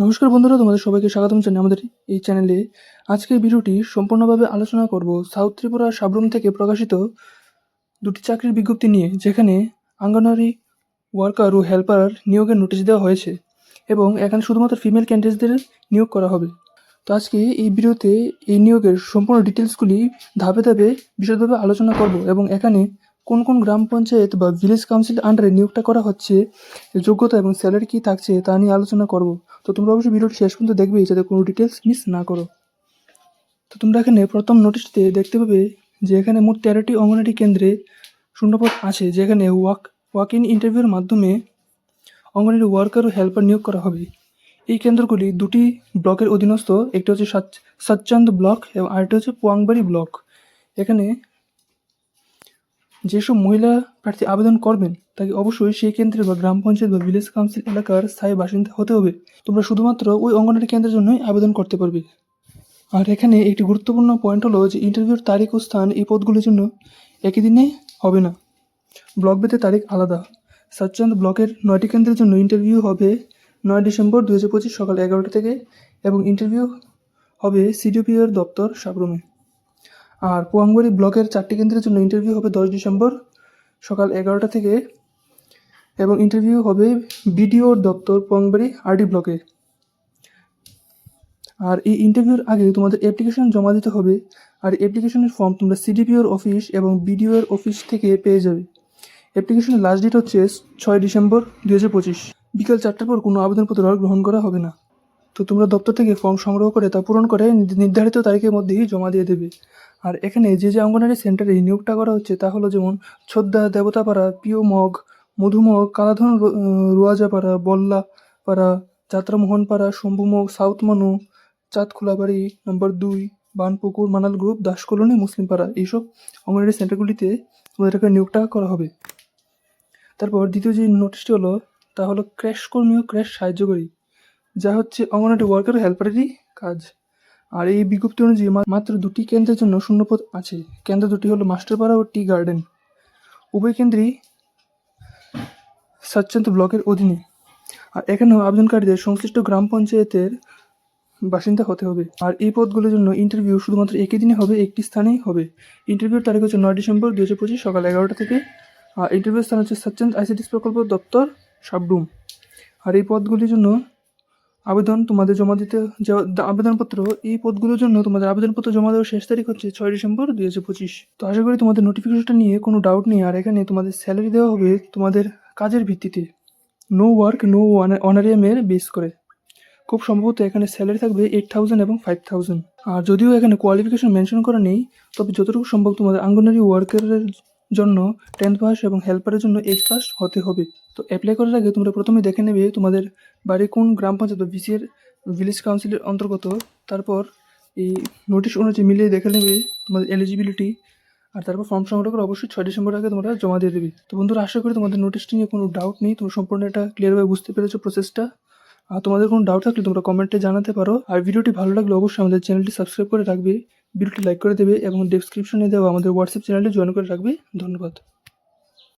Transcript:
নমস্কার বন্ধুরা, তোমাদের সবাইকে স্বাগতম জানাই আমাদের এই চ্যানেলে আজকের ভিডিওটি সম্পূর্ণভাবে আলোচনা করব সাউথ ত্রিপুরা সাবরুম থেকে প্রকাশিত দুটি চাকরির বিজ্ঞপ্তি নিয়ে, যেখানে আঙ্গনওয়াড়ি ওয়ার্কার ও হেল্পার নিয়োগের নোটিশ দেওয়া হয়েছে এবং এখানে শুধুমাত্র ফিমেল ক্যান্ডিডেটদের নিয়োগ করা হবে। তো আজকে এই ভিডিওতে এই নিয়োগের সম্পূর্ণ ডিটেলসগুলি ধাপে ধাপে বিশদভাবে আলোচনা করব এবং এখানে কোন কোন গ্রাম পঞ্চায়েত বা ভিলেজ কাউন্সিল আন্ডারে নিয়োগটা করা হচ্ছে যোগ্যতা এবং স্যালারি কী থাকছে তা নিয়ে আলোচনা করব। তো তোমরা অবশ্যই ভিডিওটি শেষ পর্যন্ত দেখবে যাতে কোনো ডিটেলস মিস না করো। তো তোমরা এখানে প্রথম নোটিশটিতে দেখতে পাবে যে এখানে মোট তেরোটি অঙ্গনারী কেন্দ্রে শূন্যপদ আছে, যেখানে ওয়াক ওয়াক ইন ইন্টারভিউর মাধ্যমে অঙ্গনারী ওয়ার্কার ও হেল্পার নিয়োগ করা হবে। এই কেন্দ্রগুলি দুটি ব্লকের অধীনস্থ, একটি হচ্ছে সাচ- সচ্চান্দ ব্লক এবং আরেকটি হচ্ছে পোয়াংবাড়ি ব্লক। এখানে যেসব মহিলা প্রার্থী আবেদন করবেন, তাকে অবশ্যই সেই কেন্দ্রের বা গ্রাম পঞ্চায়েত বা ভিলেজ কাউন্সিল এলাকার স্থায়ী বাসিন্দা হতে হবে। তোমরা শুধুমাত্র ওই অঙ্গনওয়াড়ি কেন্দ্রের জন্যই আবেদন করতে পারবে। আর এখানে একটি গুরুত্বপূর্ণ পয়েন্ট হলো যে ইন্টারভিউর তারিখ ও স্থান এই পদগুলির জন্য একই দিনে হবে না। ব্লক ভেদে তারিখ আলাদা। সচ্চান্দ ব্লকের নয়টি কেন্দ্রের জন্য ইন্টারভিউ হবে নয় ডিসেম্বর দু হাজার পঁচিশ সকাল এগারোটা থেকে এবং ইন্টারভিউ হবে সিডিপিওর দপ্তর সাবরুমে। আর পোয়াংবাড়ি ব্লকের চারটি কেন্দ্রের জন্য ইন্টারভিউ হবে দশ ডিসেম্বর সকাল এগারোটা থেকে এবং ইন্টারভিউ হবে বিডিওর দপ্তর পোয়াংবাড়ি আরডি ব্লকে। আর এই ইন্টারভিউর আগে তোমাদের অ্যাপ্লিকেশন জমা দিতে হবে। আর অ্যাপ্লিকেশনের ফর্ম তোমরা সিডিপিওর অফিস এবং বিডিওর অফিস থেকে পেয়ে যাবে। অ্যাপ্লিকেশনের লাস্ট ডেট হচ্ছে ছয় ডিসেম্বর দু হাজার পঁচিশ। বিকাল চারটার পর কোনো আবেদনপত্র আর গ্রহণ করা হবে না। তো তোমরা দপ্তর থেকে ফর্ম সংগ্রহ করে তা পূরণ করে নির্ধারিত তারিখের মধ্যেই জমা দিয়ে দেবে। আর এখানে যে যে অঙ্গনারী সেন্টারে নিয়োগটা করা হচ্ছে তা হলো যেমন ছোদ্দা, দেবতাপাড়া পিও মগ মধুমগ, কালাধন রোয়াজাপাড়া, বল্লাপাড়া, যাত্রামোহনপাড়া, শম্ভুমগ সাউথ মানু চাঁদখোলাবাড়ি, নম্বর দুই, বানপুকুর, মানাল গ্রুপ দাস কলোনি মুসলিমপাড়া, এইসব অঙ্গনারী সেন্টারগুলিতে তোমাদের এখানে নিয়োগটা করা হবে। তারপর দ্বিতীয় যে নোটিশটি হলো, তা হলো ক্র্যাশ কর্মী ও ক্র্যাশ সাহায্যকারী। যা হচ্ছে অঙ্গনওয়াড়ি ওয়ার্কার হেল্পারেরই কাজ। আর এই বিজ্ঞপ্তি অনুযায়ী মাত্র দুটি কেন্দ্রের জন্য শূন্যপদ আছে। কেন্দ্র দুটি হলো মাস্টারপাড়া ও টি গার্ডেন। উভয় কেন্দ্রই স্বচ্ছন্দ ব্লকের অধীনে। আর এখানেও আবেদনকারীদের সংশ্লিষ্ট গ্রাম পঞ্চায়েতের বাসিন্দা হতে হবে। আর এই পদগুলোর জন্য ইন্টারভিউ শুধুমাত্র একই দিনে হবে, একটি স্থানেই হবে। ইন্টারভিউর তারিখ হচ্ছে নয় ডিসেম্বর দু হাজার পঁচিশ সকাল এগারোটা থেকে। আর ইন্টারভিউ স্থান হচ্ছে সচ্চন্দ আইসিডিস প্রকল্প দপ্তর সাবডুম আর এই পদগুলির জন্য আবেদন তোমাদের জমা দিতে আবেদনপত্র, এই পদগুলোর জন্য তোমাদের আবেদনপত্র জমা দেওয়ার শেষ তারিখ হচ্ছে ছয় ডিসেম্বর দুই হাজার পঁচিশ। তো আশা করি তোমাদের নোটিফিকেশনটা নিয়ে কোনো ডাউট নেই, আর এখানে তোমাদের স্যালারি দেওয়া হবে তোমাদের কাজের ভিত্তিতে। নো ওয়ার্ক নো অনারিয়ামের বেস করে। খুব সম্ভবত এখানে স্যালারি থাকবে এইট থাউজেন্ড এবং ফাইভ থাউজেন্ড আর যদিও এখানে কোয়ালিফিকেশন মেনশন করা নেই, তবে যতটুকু সম্ভব তোমাদের আঙ্গনারি ওয়ার্কারের জন্য টেন্থ পাস এবং হেল্পারের জন্য এইট পাস হতে হবে। তো অ্যাপ্লাই করার আগে তোমরা প্রথমে দেখে নেবে তোমাদের বাড়ি কোন গ্রাম পঞ্চায়েত বা ভিসিএর ভিলেজ কাউন্সিলের অন্তর্গত। তারপর এই নোটিশ অনুযায়ী মিলিয়ে দেখে নেবে তোমাদের এলিজিবিলিটি আর তারপর ফর্ম সংগ্রহ করে অবশ্যই ছয় ডিসেম্বর আগে তোমরা জমা দিয়ে দেবে। তো বন্ধুরা, আশা করি তোমাদের নোটিশটি নিয়ে কোনো ডাউট নেই। তোমরা সম্পূর্ণ এটা ক্লিয়ারভাবে বুঝতে পেরেছ প্রসেসটা আর তোমাদের কোনো ডাউট থাকলে তোমরা কমেন্টে জানাতে পারো। আর ভিডিওটি ভালো লাগলে অবশ্যই আমাদের চ্যানেলটি সাবস্ক্রাইব করে রাখবে। ভিডিওটি লাইক করে দেবে এবং ডিসক্রিপশনে দেওয়া আমাদের হোয়াটসঅ্যাপ চ্যানেলটি জয়েন করে রাখবে। ধন্যবাদ।